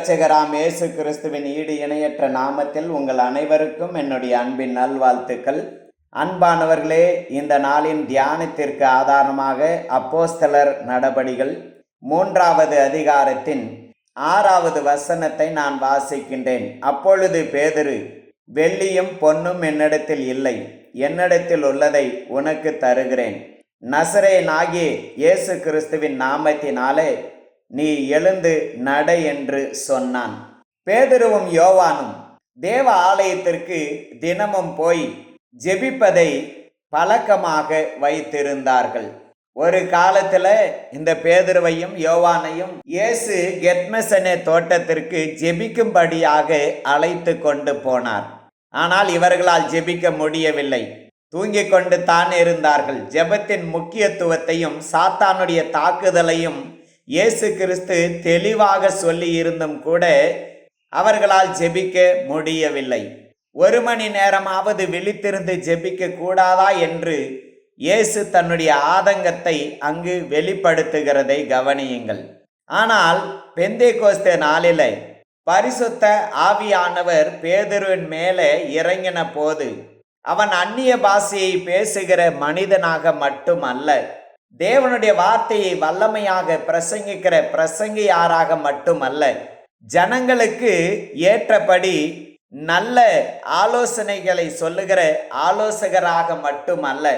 இரட்சகராம் இயேசு கிறிஸ்துவின் ஈடு இணையற்ற நாமத்தில் உங்கள் அனைவருக்கும் என்னுடைய அன்பின் நல்வாழ்த்துக்கள். அன்பானவர்களே இந்த நாளின் தியானத்திற்கு ஆதாரமாக அப்போஸ்தலர் நடபடிகள் மூன்றாவது அதிகாரத்தின் ஆறாவது வசனத்தை நான் வாசிக்கின்றேன். அப்பொழுது பேதுரு வெள்ளியும் பொன்னும் என்னிடத்தில் இல்லை. என்னிடத்தில் உள்ளதை உனக்கு தருகிறேன். நசரேனாகிய இயேசு கிறிஸ்துவின் நாமத்தினாலே நீ எழுந்து நட என்று சொன்னான். பேதுருவும் யோவானும் தேவ ஆலயத்திற்கு தினமும் போய் ஜெபிப்பதை பழக்கமாக வைத்திருந்தார்கள். ஒரு காலத்துல இந்த பேதுருவையும் யோவானையும் இயேசு கெத்மசனே தோட்டத்திற்கு ஜெபிக்கும்படியாக அழைத்து கொண்டு போனார். ஆனால் இவர்களால் ஜெபிக்க முடியவில்லை. தூங்கிக் கொண்டு தான் இருந்தார்கள். ஜெபத்தின் முக்கியத்துவத்தையும் சாத்தானுடைய தாக்குதலையும் இயேசு கிறிஸ்து தெளிவாக சொல்லி இருந்தும் கூட அவர்களால் ஜெபிக்க முடியவில்லை. ஒரு மணி நேரமாவது விழித்திருந்து ஜெபிக்க கூடாதா என்று இயேசு தன்னுடைய ஆதங்கத்தை அங்கு வெளிப்படுத்துகிறதை கவனியுங்கள். ஆனால் பெந்தே கோஸ்தே நாளில பரிசுத்த ஆவியானவர் பேதருவின் மேலே இறங்கின போது அவன் அந்நிய பாஷையை பேசுகிற மனிதனாக மட்டும் அல்ல தேவனுடைய வார்த்தையை வல்லமையாக பிரசங்கிக்கிற பிரசங்கியாராக மட்டுமல்ல ஜனங்களுக்கு ஏற்றபடி நல்ல ஆலோசனைகளை சொல்லுகிற ஆலோசகராக மட்டுமல்ல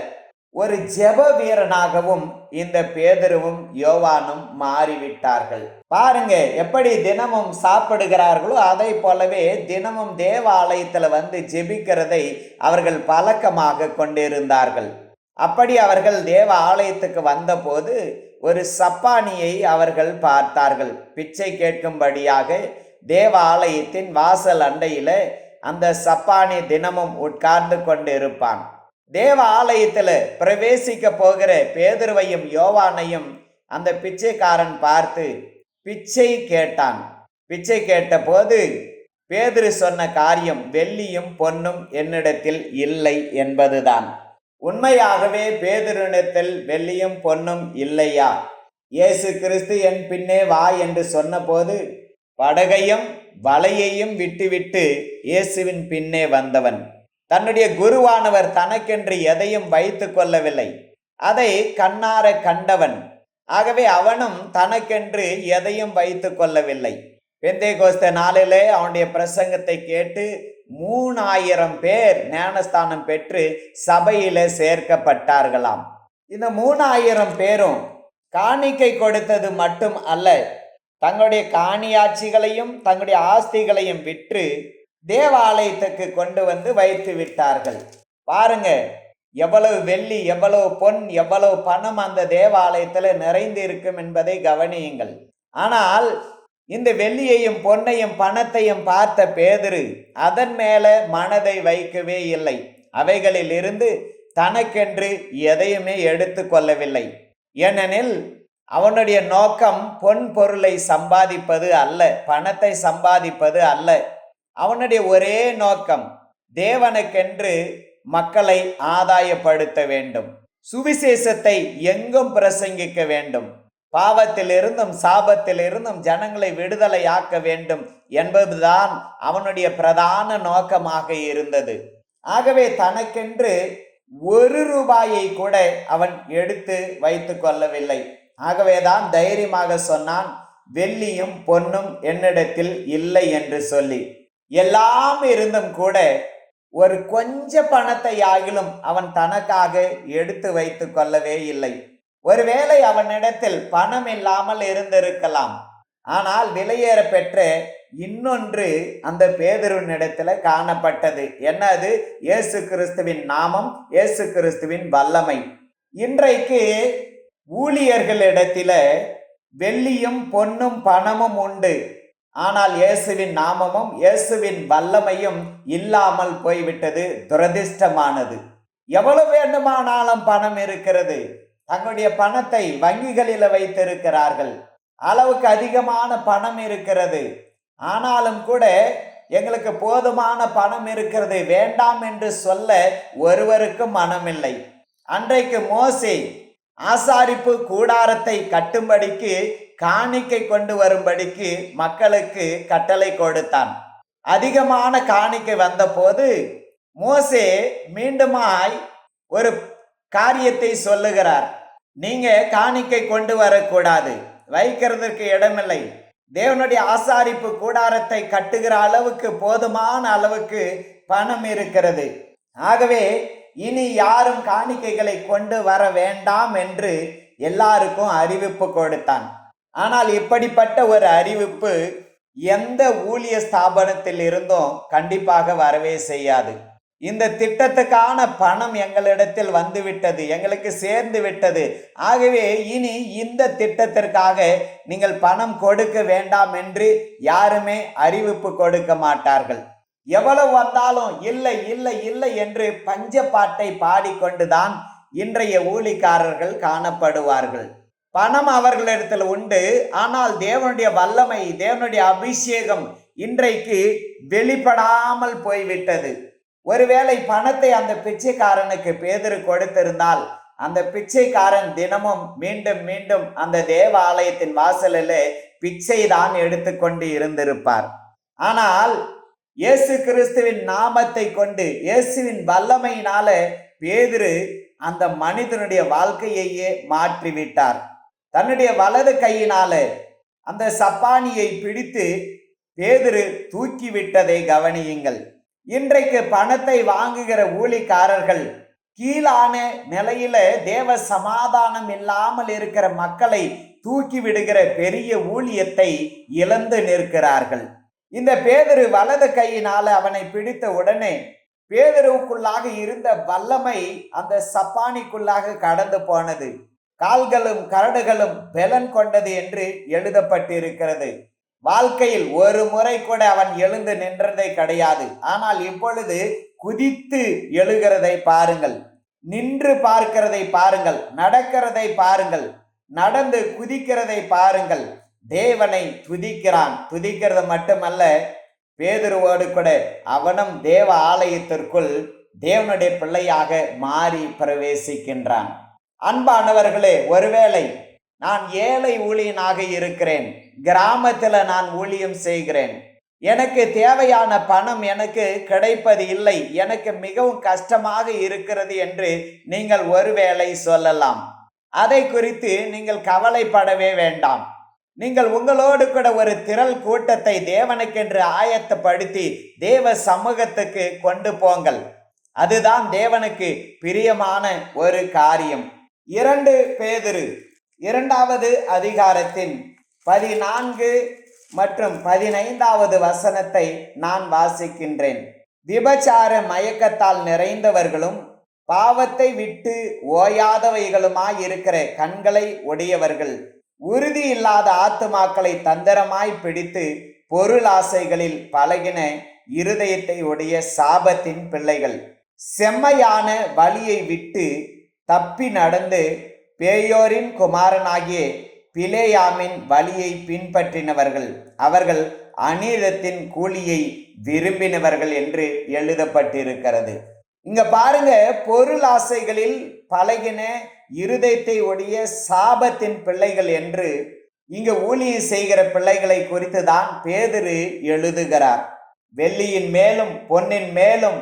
ஒரு ஜெப வீரனாகவும் இந்த பேதருவும் யோவானும் மாறிவிட்டார்கள். பாருங்க எப்படி தினமும் சாப்பிடுகிறார்களோ அதை போலவே தினமும் தேவாலயத்தில் வந்து ஜெபிக்கிறதை அவர்கள் பழக்கமாக கொண்டிருந்தார்கள். அப்படி அவர்கள் தேவ ஆலயத்துக்கு வந்தபோது ஒரு சப்பானியை அவர்கள் பார்த்தார்கள். பிச்சை கேட்கும்படியாக தேவ ஆலயத்தின் வாசல் அண்டையில அந்த சப்பானி தினமும் உட்கார்ந்து கொண்டு இருப்பான் தேவ ஆலயத்தில் பிரவேசிக்க போகிற பேதுருவையும் யோவானையும் அந்த பிச்சைக்காரன் பார்த்து பிச்சை கேட்டான். பிச்சை கேட்டபோது பேதுரு சொன்ன காரியம் வெள்ளியும் பொன்னும் என்னிடத்தில் இல்லை என்பதுதான். உண்மையாகவே பேதுருனிடத்தில் வெள்ளியும் பொன்னும் இல்லையா? இயேசு கிறிஸ்து என் பின்னே வா என்று சொன்னபோது படகையும் வலையையும் விட்டுவிட்டு இயேசுவின் பின்னே வந்தவன். தன்னுடைய குருவானவர் தனக்கென்று எதையும் வைத்து கொள்ளவில்லை. அதை கண்ணார கண்டவன். ஆகவே அவனும் தனக்கென்று எதையும் வைத்து கொள்ளவில்லை. பெந்தே கோஸ்த நாளிலே அவனுடைய பிரசங்கத்தை கேட்டு மூணாயிரம் பேர் ஞானஸ்தானம் பெற்று சபையில சேர்க்கப்பட்டார்களாம். இந்த மூணாயிரம் பேரும் காணிக்கை கொடுத்தது மட்டும் அல்ல தங்களுடைய காணியாட்சிகளையும் தங்களுடைய ஆஸ்திகளையும் விற்று தேவாலயத்துக்கு கொண்டு வந்து வைத்து விட்டார்கள். பாருங்க எவ்வளவு வெள்ளி எவ்வளவு பொன் எவ்வளவு பணம் அந்த தேவாலயத்தில் நிறைந்து இருக்கும் என்பதை கவனியுங்கள். ஆனால் இந்த வெள்ளியையும் பொன்னையும் பணத்தையும் பார்த்த பேதரு அதன் மேல மனதை வைக்கவே இல்லை. அவைகளில் இருந்து தனக்கென்று எதையுமே எடுத்து கொள்ளவில்லை. ஏனெனில் அவனுடைய நோக்கம் பொன் பொருளை சம்பாதிப்பது அல்ல பணத்தை சம்பாதிப்பது அல்ல. அவனுடைய ஒரே நோக்கம் தேவனுக்கென்று மக்களை ஆதாயப்படுத்த வேண்டும். சுவிசேஷத்தை எங்கும் பிரசங்கிக்க வேண்டும். பாவத்திலிருந்தும் சாபத்திலிருந்தும் ஜனங்களை விடுதலையாக்க வேண்டும் என்பதுதான் அவனுடைய பிரதான நோக்கமாக இருந்தது. ஆகவே தனக்கென்று ஒரு ரூபாயை கூட அவன் எடுத்து வைத்து கொள்ளவில்லை. ஆகவேதான் தைரியமாக சொன்னான் வெள்ளியும் பொன்னும் என்னிடத்தில் இல்லை என்று சொல்லி. எல்லாம் இருந்தும் கூட ஒரு கொஞ்ச பணத்தை ஆகிலும் அவன் தனக்காக எடுத்து வைத்து கொள்ளவே இல்லை. ஒருவேளை அவனிடத்தில் பணம் இல்லாமல் இருந்திருக்கலாம். ஆனால் விலையேற பெற்ற இன்னொன்று அந்த பேதருவனிடத்துல காணப்பட்டது. என்னது? இயேசு கிறிஸ்துவின் நாமம் இயேசு கிறிஸ்துவின் வல்லமை. இன்றைக்கு ஊழியர்களிடத்தில் வெள்ளியும் பொன்னும் பணமும் உண்டு. ஆனால் இயேசுவின் நாமமும் இயேசுவின் வல்லமையும் இல்லாமல் போய்விட்டது துரதிர்ஷ்டமானது. எவ்வளவு வேண்டுமானாலும் பணம் இருக்கிறது. தங்களுடைய பணத்தை வங்கிகளில் வைத்திருக்கிறார்கள். அளவுக்கு அதிகமான பணம் இருக்கிறது. ஆனாலும் கூட எங்களுக்கு போதுமான பணம் இருக்கிறது. வேண்டாம் என்று சொல்ல ஒருவருக்கும் மனமில்லை. அன்றைக்கு மோசே ஆசாரிப்பு கூடாரத்தை கட்டும்படிக்கு காணிக்கை கொண்டு வரும்படிக்கு மக்களுக்கு கட்டளை கொடுத்தான். அதிகமான காணிக்கை வந்தபோது மோசே மீண்டுமாய் ஒரு காரியத்தை சொல்லுகிறார். நீங்க காணிக்கை கொண்டு வரக்கூடாது. வைக்கிறதுக்கு இடமில்லை. தேவனுடைய ஆசாரிப்பு கூடாரத்தை கட்டுகிற அளவுக்கு போதுமான அளவுக்கு பணம் இருக்கிறது. ஆகவே இனி யாரும் காணிக்கைகளை கொண்டு வர வேண்டாம் என்று எல்லாருக்கும் அறிவிப்பு கொடுத்தான். ஆனால் இப்படிப்பட்ட ஒரு அறிவிப்பு எந்த ஊழிய ஸ்தாபனத்தில் இருந்தும் கண்டிப்பாக வரவே செய்யாது. இந்த திட்டத்துக்கான பணம் எங்களிடத்தில் வந்துவிட்டது எங்களுக்கு சேர்ந்து விட்டது. ஆகவே இனி இந்த திட்டத்திற்காக நீங்கள் பணம் கொடுக்க வேண்டாம் என்று யாருமே அறிவிப்பு கொடுக்க மாட்டார்கள். எவ்வளவு வந்தாலும் இல்லை இல்லை இல்லை என்று பஞ்ச பாட்டை பாடிக்கொண்டுதான் இன்றைய ஊழிக்காரர்கள் காணப்படுவார்கள். பணம் அவர்களிடத்தில் உண்டு ஆனால் தேவனுடைய வல்லமை தேவனுடைய அபிஷேகம் இன்றைக்கு வெளிப்படாமல் போய்விட்டது. ஒருவேளை பணத்தை அந்த பிச்சைக்காரனுக்கு பேதரு கொடுத்திருந்தால் அந்த பிச்சைக்காரன் தினமும் மீண்டும் மீண்டும் அந்த தேவ ஆலயத்தின் வாசலிலே பிச்சை தான் எடுத்துக்கொண்டு இருந்திருப்பார். ஆனால் இயேசு கிறிஸ்துவின் நாமத்தை கொண்டு இயேசுவின் வல்லமையினால பேதிரு அந்த மனிதனுடைய வாழ்க்கையையே மாற்றிவிட்டார். தன்னுடைய வலது கையினால அந்த சப்பானியை பிடித்து பேதிரு தூக்கிவிட்டதை கவனியுங்கள். இன்றைக்கு பணத்தை வாங்குகிற ஊழிக்காரர்கள் கீழான நிலையில தேவ சமாதானம் இல்லாமல் இருக்கிற மக்களை தூக்கி விடுகிற பெரிய ஊழியத்தை இழந்து நிற்கிறார்கள். இந்த பேதரு வலது கையினால அவனை பிடித்த உடனே பேதருவுக்குள்ளாக இருந்த வல்லமை அந்த சப்பானிக்குள்ளாக கடந்து போனது. கால்களும் கரடுகளும் பலன் கொண்டது என்று எழுதப்பட்டிருக்கிறது. வாழ்க்கையில் ஒரு முறை கூட அவன் எழுந்து நின்றதே கிடையாது. ஆனால் இப்பொழுது குதித்து எழுகிறதை பாருங்கள். நின்று பார்க்கிறதை பாருங்கள். நடக்கிறதை பாருங்கள். நடந்து குதிக்கிறதை பாருங்கள். தேவனை துதிக்கிறான். துதிக்கிறது மட்டுமல்ல பேதுருவோடு கூட அவனும் தேவ ஆலயத்திற்குள் தேவனுடைய பிள்ளையாக மாறி பிரவேசிக்கின்றான். அன்பானவர்களே ஒருவேளை நான் ஏழை ஊழியனாக இருக்கிறேன். கிராமத்தில் நான் ஊழியம் செய்கிறேன். எனக்கு தேவையான பணம் எனக்கு கிடைப்பது இல்லை. எனக்கு மிகவும் கஷ்டமாக இருக்கிறது என்று நீங்கள் ஒருவேளை சொல்லலாம். அதை குறித்து நீங்கள் கவலைப்படவே வேண்டாம். நீங்கள் உங்களோடு கூட ஒரு திரள் கூட்டத்தை தேவனுக்கென்று ஆயத்தப்படுத்தி தேவ சமூகத்துக்கு கொண்டு போங்கள். அதுதான் தேவனுக்கு பிரியமான ஒரு காரியம். இரண்டு பேதிரு இரண்டாவது அதிகாரத்தின் பதினான்கு மற்றும் பதினைந்தாவது வசனத்தை நான் வாசிக்கின்றேன். விபச்சார மயக்கத்தால் நிறைந்தவர்களும் பாவத்தை விட்டு ஓயாதவைகளுமாய் இருக்கிற கண்களை உடையவர்கள் உறுதி இல்லாத ஆத்துமாக்களை தந்திரமாய் பிடித்து பொருளாசைகளில் பழகின இருதயத்தை உடைய சாபத்தின் பிள்ளைகள் செம்மையான வழியை விட்டு தப்பி நடந்து பேயோரின் குமாரனாகிய பிலேயாமின் வழியை பின்பற்றினவர்கள் அவர்கள் அநீதத்தின் கூலியை விரும்பினவர்கள் என்று எழுதப்பட்டிருக்கிறது. இங்க பாருங்க பொருள் ஆசைகளில் பழகின இருதயத்தை உடைய சாபத்தின் பிள்ளைகள் என்று இங்க ஊழியை செய்கிற பிள்ளைகளை குறித்து தான் பேதிரு எழுதுகிறார். வெள்ளியின் மேலும் பொன்னின் மேலும்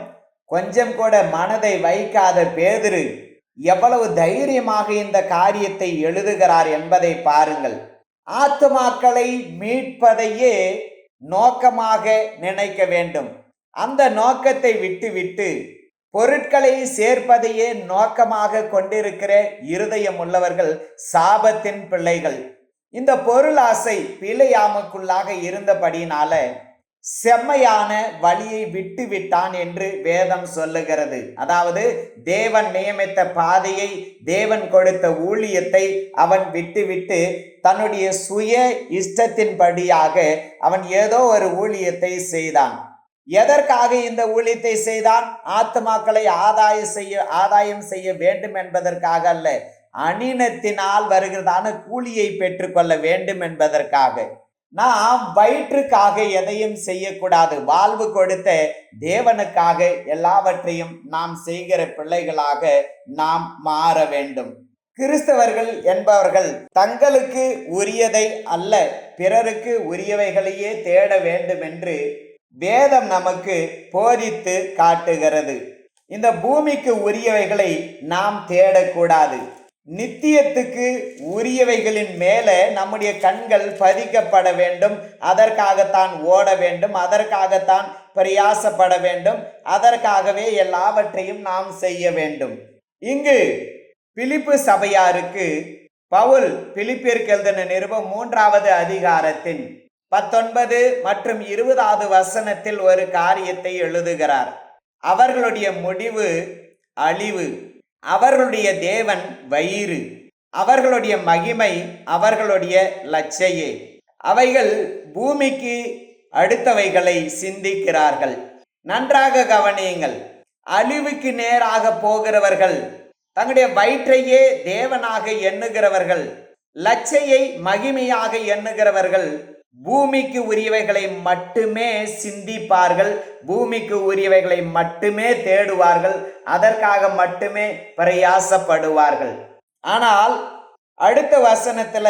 கொஞ்சம் கூட மனதை வைக்காத பேதிரு எவ்வளவு தைரியமாக இந்த காரியத்தை எழுதுகிறார் என்பதை பாருங்கள். ஆத்துமாக்களை மீட்பதையே நோக்கமாக நினைக்க வேண்டும். அந்த நோக்கத்தை விட்டுவிட்டு பொருட்களை சேர்ப்பதையே நோக்கமாக கொண்டிருக்கிற இருதயம் உள்ளவர்கள் சாபத்தின் பிள்ளைகள். இந்த பொருள் ஆசை பிழையாமுக்குள்ளாக இருந்தபடினால செம்மையான வழியை விட்டு விட்டான் என்று வேதம் சொல்லுகிறது. அதாவது தேவன் நியமித்த பாதையை தேவன் கொடுத்த ஊழியத்தை அவன் விட்டுவிட்டு தன்னுடைய சுய இஷ்டத்தின்படியாக அவன் ஏதோ ஒரு ஊழியத்தை செய்தான். எதற்காக இந்த ஊழியத்தை செய்தான்? ஆத்மாக்களை ஆதாய செய்ய ஆதாயம் செய்ய வேண்டும் என்பதற்காக அல்ல. அணினத்தினால் வருகிறதான கூலியை பெற்றுக்கொள்ள வேண்டும் என்பதற்காக. நாம் வயிற்றுக்காக எதையும் செய்யக்கூடாது. வாழ்வு கொடுத்த தேவனுக்காக எல்லாவற்றையும் நாம் செய்கிற பிள்ளைகளாக நாம் மாற வேண்டும். கிறிஸ்தவர்கள் என்பவர்கள் தங்களுக்கு உரியதை அல்ல பிறருக்கு உரியவைகளையே தேட வேண்டும் என்று வேதம் நமக்கு போதித்து காட்டுகிறது. இந்த பூமிக்கு உரியவைகளை நாம் தேடக்கூடாது. நித்தியத்துக்கு உரியவைகளின் மேலே நம்முடைய கண்கள் பதிக்கப்பட வேண்டும். அதற்காகத்தான் ஓட வேண்டும். அதற்காகத்தான் பிரயாசப்பட வேண்டும். அதற்காகவே எல்லாவற்றையும் நாம் செய்ய வேண்டும். இங்கு பிலிப்பு சபையாருக்கு பவுல் பிலிப்பிற்கு எழுதின நிருபம் மூன்றாவது அதிகாரத்தின் பத்தொன்பது மற்றும் இருபதாவது வசனத்தில் ஒரு காரியத்தை எழுதுகிறார். அவர்களுடைய முடிவு அழிவு. அவர்களுடைய தேவன் வயிறு. அவர்களுடைய மகிமை அவர்களுடைய லட்சையே. அவைகள் பூமிக்கு அடுத்தவைகளை சிந்திக்கிறார்கள். நன்றாக கவனியுங்கள். அழிவுக்கு நேராக போகிறவர்கள் தங்களுடைய வயிற்றையே தேவனாக எண்ணுகிறவர்கள் லட்சையை மகிமையாக எண்ணுகிறவர்கள் பூமிக்கு உரியவைகளை மட்டுமே சிந்திப்பார்கள் பூமிக்கு உரியவைகளை மட்டுமே தேடுவார்கள் அதற்காக மட்டுமே பிரயாசப்படுவார்கள். ஆனால் அடுத்த வசனத்துல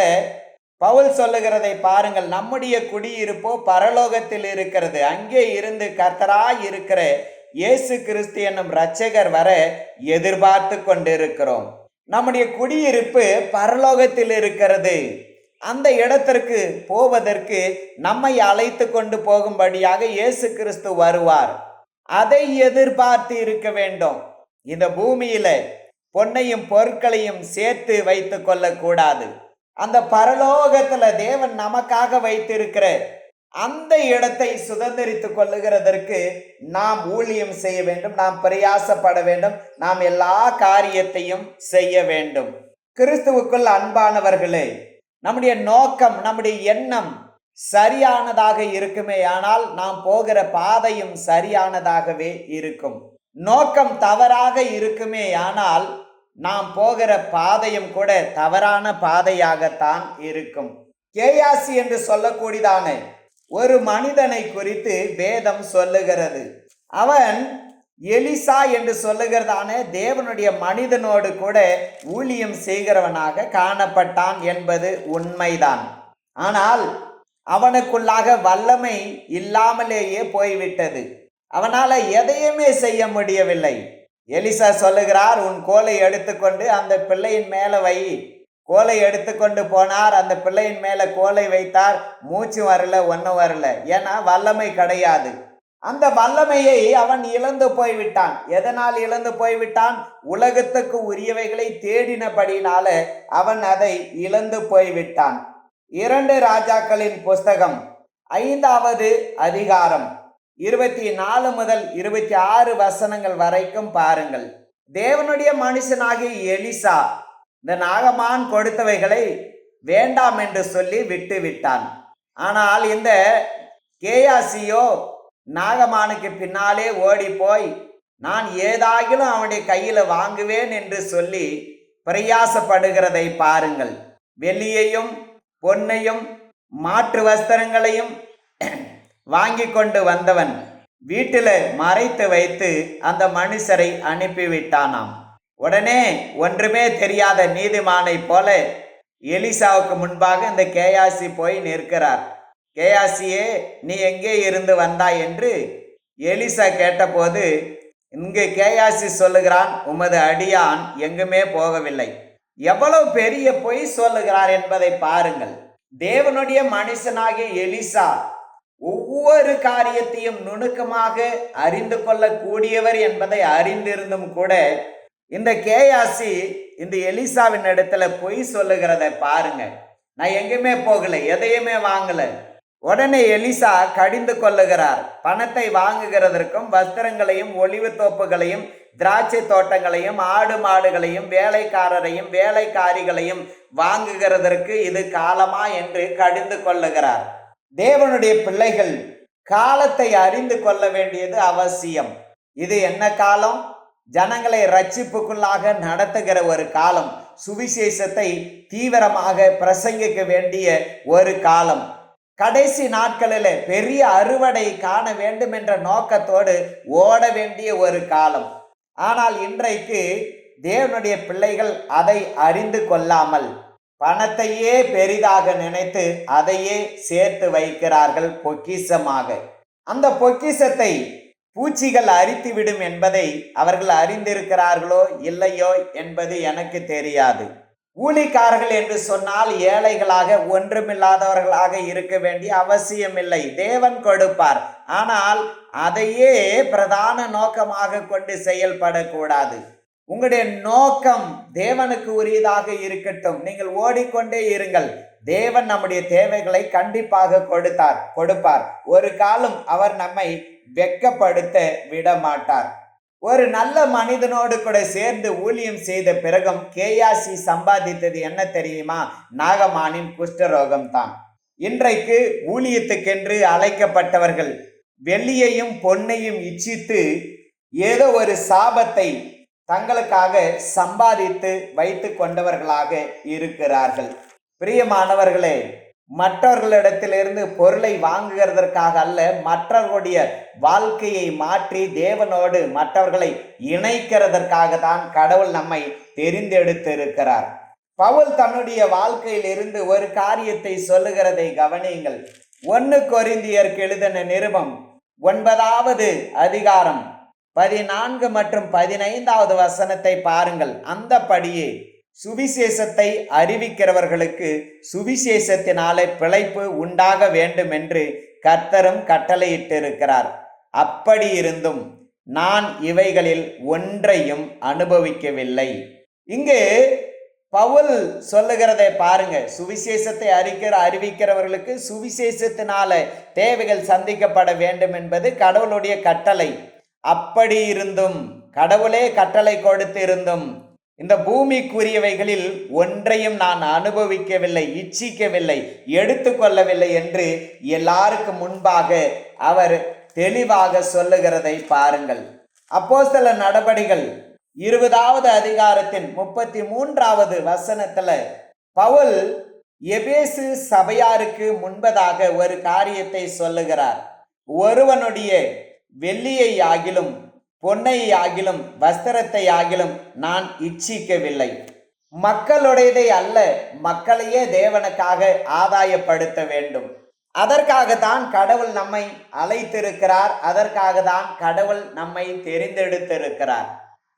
பவுல் சொல்லுகிறதை பாருங்கள். நம்முடைய குடியிருப்போ பரலோகத்தில் இருக்கிறது. அங்கே இருந்து கர்த்தராய் இருக்கிற இயேசு கிறிஸ்து என்னும் இரட்சகர் வர எதிர்பார்த்து கொண்டிருக்கிறோம். நம்முடைய குடியிருப்பு பரலோகத்தில் இருக்கிறது. அந்த இடத்திற்கு போவதற்கு நம்மை அழைத்து கொண்டு போகும்படியாக இயேசு கிறிஸ்து வருவார். அதை எதிர்பார்த்து இருக்க வேண்டும். இந்த பூமியில பொன்னையும் பொருட்களையும் சேர்த்து வைத்து கொள்ளக்கூடாது. அந்த பரலோகத்துல தேவன் நமக்காக வைத்திருக்கிற அந்த இடத்தை சுதந்திரித்து கொள்ளுகிறதற்கு நாம் ஊழியம் செய்ய வேண்டும். நாம் பிரயாசப்பட வேண்டும். நாம் எல்லா காரியத்தையும் செய்ய வேண்டும். கிறிஸ்துவுக்குள் அன்பானவர்களே நம்முடைய நோக்கம் நம்முடைய எண்ணம் சரியானதாக இருக்குமே ஆனால் நாம் போகிற பாதையும் சரியானதாகவே இருக்கும். நோக்கம் தவறாக இருக்குமே ஆனால் நாம் போகிற பாதையும் கூட தவறான பாதையாகத்தான் இருக்கும். கேயாசி என்று சொல்லக்கூடியதான? ஒரு மனிதனை குறித்து வேதம் சொல்லுகிறது. அவன் எலிசா என்று சொல்லுகிறதான தேவனுடைய மனிதனோடு கூட ஊழியம் செய்கிறவனாக காணப்பட்டான் என்பது உண்மைதான். ஆனால் அவனுக்குள்ளாக வல்லமை இல்லாமலேயே போய்விட்டது. அவனால் எதையுமே செய்ய முடியவில்லை. எலிசா சொல்லுகிறார் உன் கோலை எடுத்துக்கொண்டு அந்த பிள்ளையின் மேலே வை. கோலை எடுத்துக்கொண்டு போனார் அந்த பிள்ளையின் மேலே கோலை வைத்தார். மூச்சு வரல ஒன்றும் வரல. ஏன்னா வல்லமை கிடையாது. அந்த வல்லமையை அவன் இழந்து போய்விட்டான். எதனால் இழந்து போய்விட்டான்? உலகத்துக்கு உரியவைகளை தேடினபடினால அவன் அதை இழந்து போய்விட்டான். இரண்டு ராஜாக்களின் புஸ்தகம் ஐந்தாவது அதிகாரம் இருபத்தி நாலு முதல் இருபத்தி ஆறு வசனங்கள் வரைக்கும் பாருங்கள். தேவனுடைய மனுஷனாகிய எலிசா இந்த நாகமான் கொடுத்தவைகளை வேண்டாம் என்று சொல்லி விட்டு விட்டான் ஆனால் இந்த கேயாசியோ நாகமானுக்கு பின்னாலே ஓடி போய் நான் ஏதாகிலும் அவனுடைய கையில் வாங்குவேன் என்று சொல்லி பிரயாசப்படுகிறதை பாருங்கள். வெள்ளியையும் பொன்னையும் மாற்று வஸ்திரங்களையும் வாங்கி கொண்டு வந்தவன் வீட்டில் மறைத்து வைத்து அந்த மனுஷரை அனுப்பிவிட்டானாம். உடனே ஒன்றுமே தெரியாத நீதிமானை போல எலிசாவுக்கு முன்பாக இந்த கேயாசி போய் நிற்கிறார். கேயாசியே நீ எங்கே இருந்து வந்தாய் என்று எலிசா கேட்டபோது இங்கு கேயாசி சொல்லுகிறான் உமது அடியான் எங்குமே போகவில்லை. எவ்வளவு பெரிய பொய் சொல்லுகிறார் என்பதை பாருங்கள். தேவனுடைய மனுஷனாகிய எலிசா ஒவ்வொரு காரியத்தையும் நுணுக்கமாக அறிந்து கொள்ளக்கூடியவர் என்பதை அறிந்திருந்தும் கூட இந்த கேயாசி இந்த எலிசாவின் இடத்துல பொய் சொல்லுகிறத பாருங்க நான் எங்கேயுமே போகல எதையுமே வாங்கலை. உடனே எலிசா கடிந்து கொள்ளுகிறார். பணத்தை வாங்குகிறதற்கும் வஸ்திரங்களையும் ஒளிவு தோப்புகளையும் திராட்சை தோட்டங்களையும் ஆடு மாடுகளையும் வேலைக்காரரையும் வேலைக்காரிகளையும் வாங்குகிறதற்கு இது காலமா என்று கடிந்து கொள்ளுகிறார். தேவனுடைய பிள்ளைகள் காலத்தை அறிந்து கொள்ள வேண்டியது அவசியம். இது என்ன காலம்? ஜனங்களை ரட்சிப்புக்குள்ளாக நடத்துகிற ஒரு காலம். சுவிசேஷத்தை தீவிரமாக பிரசங்கிக்க வேண்டிய ஒரு காலம். கடைசி நாட்களில் பெரிய அறுவடை காண வேண்டும் என்ற நோக்கத்தோடு ஓட வேண்டிய ஒரு காலம். ஆனால் இன்றைக்கு தேவனுடைய பிள்ளைகள் அதை அறிந்து கொள்ளாமல் பணத்தையே பெரிதாக நினைத்து அதையே சேர்த்து வைக்கிறார்கள் பொக்கிஷமாக. அந்த பொக்கிஷத்தை பூச்சிகள் அரித்துவிடும் என்பதை அவர்கள் அறிந்திருக்கிறார்களோ இல்லையோ என்பது எனக்கு தெரியாது. ஊழிக்காரர்கள் என்று சொன்னால் ஏழைகளாக ஒன்றுமில்லாதவர்களாக இருக்க வேண்டிய அவசியமில்லை. தேவன் கொடுப்பார். ஆனால் அதையே பிரதான நோக்கமாக கொண்டு செயல்படக்கூடாது. உங்களுடைய நோக்கம் தேவனுக்கு உரியதாக இருக்கட்டும். நீங்கள் ஓடிக்கொண்டே இருங்கள். தேவன் நம்முடைய தேவைகளை கண்டிப்பாக கொடுத்தார் கொடுப்பார். ஒரு காலம் அவர் நம்மை வெட்கப்படுத்த விட மாட்டார் ஒரு நல்ல மனிதனோடு கூட சேர்ந்து ஊழியம் செய்த பிறகும் கேயாசி சம்பாதித்தது என்ன தெரியுமா? நாகமானின் குஷ்டரோகம் தான் இன்றைக்கு ஊழியத்துக்கென்று அழைக்கப்பட்டவர்கள் வெள்ளியையும் பொன்னையும் இச்சித்து ஏதோ ஒரு சாபத்தை தங்களுக்காக சம்பாதித்து வைத்து கொண்டவர்களாக இருக்கிறார்கள். பிரியமானவர்களே மற்றவர்களிடத்திலிருந்து பொருளை வாங்குகிறதற்காக அல்ல மற்றவர்களுடைய வாழ்க்கையை மாற்றி தேவனோடு மற்றவர்களை இணைக்கிறதற்காக தான் கடவுள் நம்மை தெரிந்தெடுத்திருக்கிறார். பவுல் தன்னுடைய வாழ்க்கையிலிருந்து ஒரு காரியத்தை சொல்லுகிறதை கவனியுங்கள். ஒன்று கொரிந்தியருக்கு எழுதின நிருபம் ஒன்பதாவது அதிகாரம் பதினான்கு மற்றும் பதினைந்தாவது வசனத்தை பாருங்கள். அந்தபடியே சுவிசேஷத்தை அறிவிக்கிறவர்களுக்கு சுவிசேஷத்தினாலே பிழைப்பு உண்டாக வேண்டும் என்று கர்த்தரும் கட்டளையிட்டிருக்கிறார். அப்படி இருந்தும் நான் இவைகளில் ஒன்றையும் அனுபவிக்கவில்லை. இங்கு பவுல் சொல்லுகிறதை பாருங்க. சுவிசேஷத்தை அறிக்கிற அறிவிக்கிறவர்களுக்கு சுவிசேஷத்தினால தேவைகள் சந்திக்கப்பட வேண்டும் என்பது கடவுளுடைய கட்டளை. அப்படி இருந்தும் கடவுளே கட்டளை கொடுத்து இருந்தும் இந்த பூமிக்குரியவைகளில் ஒன்றையும் நான் அனுபவிக்கவில்லை இச்சிக்கவில்லை எடுத்துக்கொள்ளவில்லை என்று எல்லாருக்கும் முன்பாக அவர் தெளிவாக சொல்லுகிறதை பாருங்கள். அப்போ சில நடபடிகள் இருபதாவது அதிகாரத்தின் முப்பத்தி மூன்றாவது வசனத்துல பவுல் எபேசு சபையாருக்கு முன்பதாக ஒரு காரியத்தை சொல்லுகிறார். ஒருவனுடைய வெள்ளியை ஆகிலும் பொன்னை ஆகிலும் வஸ்திரத்தை ஆகிலும் நான் இச்சிக்கவில்லை. மக்களுடையதை அல்ல மக்களையே தேவனுக்காக ஆதாயப்படுத்த வேண்டும். அதற்காக தான் கடவுள் நம்மை அழைத்திருக்கிறார் அதற்காக தான் கடவுள் நம்மை தெரிந்தெடுத்திருக்கிறார்.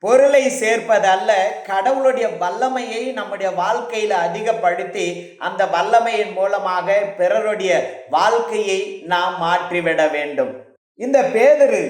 பொருளை சேர்ப்பது அல்ல கடவுளுடைய வல்லமையை நம்முடைய வாழ்க்கையில் அதிகப்படுத்தி அந்த வல்லமையின் மூலமாக பிறருடைய வாழ்க்கையை நாம் மாற்றிவிட வேண்டும். இந்த பேதரு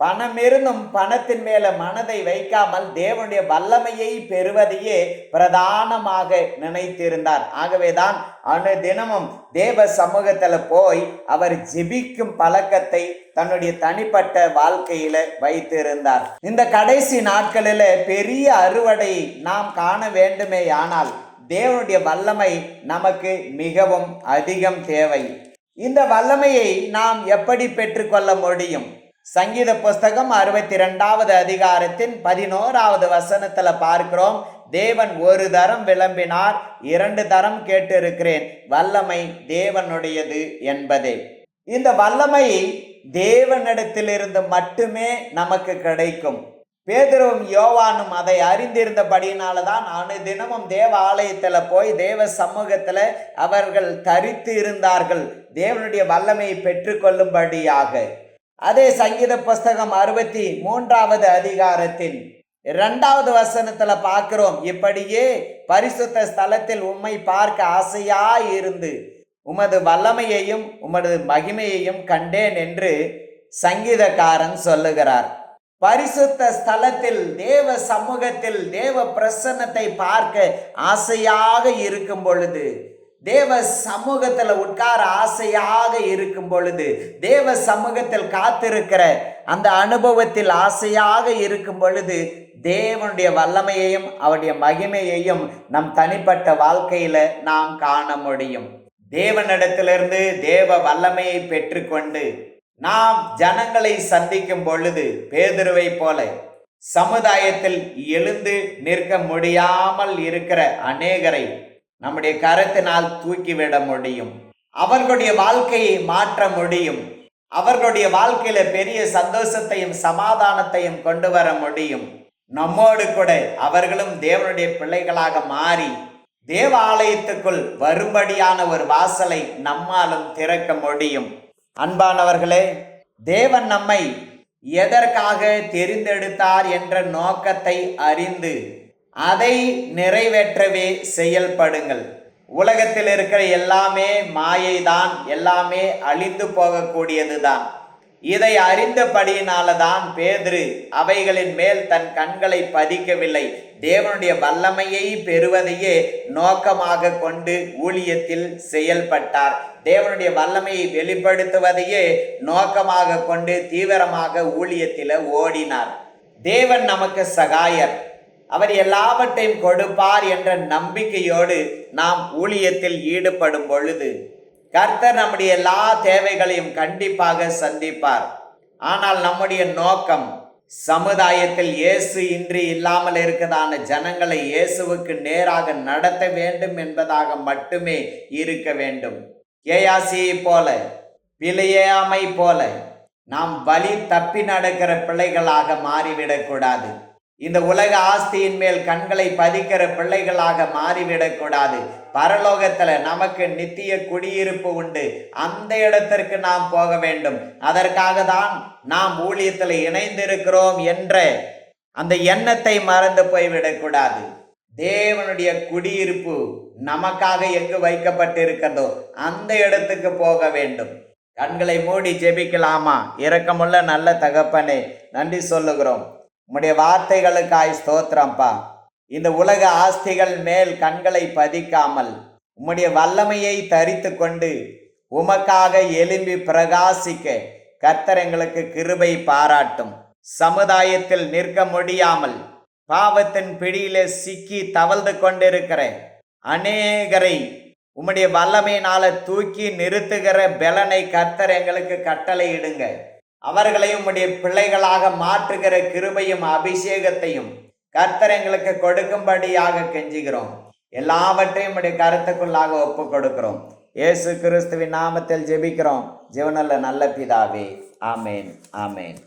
பணம் இருந்தும் பணத்தின் மேல மனதை வைக்காமல் தேவனுடைய வல்லமையை பெறுவதையே பிரதானமாக நினைத்திருந்தார். ஆகவேதான் அணு தினமும் தேவ சமூகத்துல போய் அவர் ஜெபிக்கும் பழக்கத்தை தன்னுடைய தனிப்பட்ட வாழ்க்கையில வைத்திருந்தார். இந்த கடைசி நாட்களில பெரிய அறுவடை நாம் காண வேண்டுமே ஆனால் தேவனுடைய வல்லமை நமக்கு மிகவும் அதிகம் தேவை. இந்த வல்லமையை நாம் எப்படி பெற்றுக்கொள்ள முடியும்? சங்கீத புஸ்தகம் அறுபத்தி ரெண்டாவது அதிகாரத்தின் பதினோராவது வசனத்துல பார்க்கிறோம். தேவன் ஒரு தரம் விளம்பினார் இரண்டு தரம் கேட்டிருக்கிறேன். வல்லமை தேவனுடையது என்பதே. இந்த வல்லமை தேவனிடத்திலிருந்து மட்டுமே நமக்கு கிடைக்கும். பேதரும் யோவானும் அதை அறிந்திருந்தபடியினால தான் அனுதினமும் தேவ ஆலயத்தில் போய் தேவ சமூகத்தில் அவர்கள் தரித்து இருந்தார்கள். தேவனுடைய வல்லமையை பெற்றுக்கொள்ளும்படியாக. அதே சங்கீத புஸ்தகம் அறுபத்தி மூன்றாவது அதிகாரத்தின் இரண்டாவது வசனத்துல பார்க்கிறோம் இப்படியே பரிசுத்த ஸ்தலத்தில் உம்மை பார்க்க ஆசையாய் இருந்து உமது வல்லமையையும் உமது மகிமையையும் கண்டேன் என்று சங்கீதக்காரன் சொல்லுகிறார். பரிசுத்த ஸ்தலத்தில் தேவ சமூகத்தில் தேவ பிரசன்னத்தை பார்க்க ஆசையாக இருக்கும் பொழுது தேவ சமூகத்தில் உட்கார ஆசையாக இருக்கும் பொழுது தேவ சமூகத்தில் காத்திருக்கிற அந்த அனுபவத்தில் ஆசையாக இருக்கும் பொழுது தேவனுடைய வல்லமையையும் அவருடைய மகிமையையும் நம் தனிப்பட்ட வாழ்க்கையில நாம் காண முடியும். தேவனிடத்திலிருந்து தேவ வல்லமையை பெற்றுக்கொண்டு நாம் ஜனங்களை சந்திக்கும் பொழுது பேதுருவை போல சமுதாயத்தில் எழுந்து நிற்க முடியாமல் இருக்கிற அநேகரை நம்முடைய கரத்தினால் தூக்கிவிட முடியும். அவர்களுடைய வாழ்க்கையை மாற்ற முடியும். அவர்களுடைய வாழ்க்கையில பெரிய சந்தோஷத்தையும் சமாதானத்தையும் கொண்டு வர முடியும். நம்மோடு கூட அவர்களும் தேவனுடைய பிள்ளைகளாக மாறி தேவ ஆலயத்துக்குள் வரும்படியான ஒரு வாசலை நம்மாலும் திறக்க முடியும். அன்பானவர்களே தேவன் நம்மை எதற்காக தெரிந்தெடுத்தார் என்ற நோக்கத்தை அறிந்து அதை நிறைவேற்றவே செயல்படுங்கள். உலகத்தில் இருக்கிற எல்லாமே மாயைதான் எல்லாமே அழிந்து போகக்கூடியதுதான். இதை அறிந்தபடியினால தான் பேதுரு அவைகளின் மேல் தன் கண்களை பதிக்கவில்லை. தேவனுடைய வல்லமையை பெறுவதையே நோக்கமாக கொண்டு ஊழியத்தில் செயல்பட்டார். தேவனுடைய வல்லமையை வெளிப்படுத்துவதையே நோக்கமாக கொண்டு தீவிரமாக ஊழியத்தில் ஓடினார். தேவன் நமக்கு சகாயர். அவர் எல்லாவற்றையும் கொடுப்பார் என்ற நம்பிக்கையோடு நாம் ஊழியத்தில் ஈடுபடும் பொழுது கர்த்தர் நம்முடைய எல்லா தேவைகளையும் கண்டிப்பாக சந்திப்பார். ஆனால் நம்முடைய நோக்கம் சமுதாயத்தில் இயேசு இன்றி இல்லாமல் இருக்கதான ஜனங்களை இயேசுவுக்கு நேராக நடத்த வேண்டும் என்பதாக மட்டுமே இருக்க வேண்டும். கேயாசியை போல பிழையாமை போல நாம் வழி தப்பி நடக்கிற பிள்ளைகளாக மாறிவிடக்கூடாது. இந்த உலக ஆஸ்தியின் மேல் கண்களை பதிக்கிற பிள்ளைகளாக மாறிவிடக்கூடாது. பரலோகத்துல நமக்கு நித்திய குடியிருப்பு உண்டு. அந்த இடத்திற்கு நாம் போக வேண்டும். அதற்காக தான் நாம் ஊழியத்தில் இணைந்திருக்கிறோம் என்ற அந்த எண்ணத்தை மறந்து போய்விடக்கூடாது. தேவனுடைய குடியிருப்பு நமக்காக எங்கு வைக்கப்பட்டிருக்கிறதோ அந்த இடத்துக்கு போக வேண்டும். கண்களை மூடி ஜெபிக்கலாமா? இரக்கமுள்ள நல்ல தகப்பனே நன்றி சொல்லுகிறோம். உம்முடைய வார்த்தைகளுக்காய் ஸ்தோத்திரம்ப்பா இந்த உலக ஆஸ்திகள் மேல் கண்களை பதிக்காமல் உம்முடைய வல்லமையை தரித்து கொண்டு உமக்காக எலும்பி பிரகாசிக்க கர்த்தர் எங்களுக்கு கிருபை பாராட்டும். சமுதாயத்தில் நிற்க முடியாமல் பாவத்தின் பிடியிலே சிக்கி தவழ்ந்து கொண்டிருக்கிற அநேகரை உம்முடைய வல்லமையினால தூக்கி நிறுத்துகிற பெலனை கர்த்தர் எங்களுக்கு கட்டளையிடுங்க. அவர்களை உம்முடைய பிள்ளைகளாக மாற்றுகிற கிருபையும் அபிஷேகத்தையும் கர்த்தர் எங்களுக்கு கொடுக்கும்படியாக கெஞ்சுகிறோம். எல்லாவற்றையும் உடைய கருத்துக்குள்ளாக ஒப்பு கொடுக்கிறோம். இயேசு கிறிஸ்துவின் நாமத்தில் ஜெபிக்கிறோம். ஜீவனில் நல்ல பிதாவே. ஆமேன். ஆமேன்.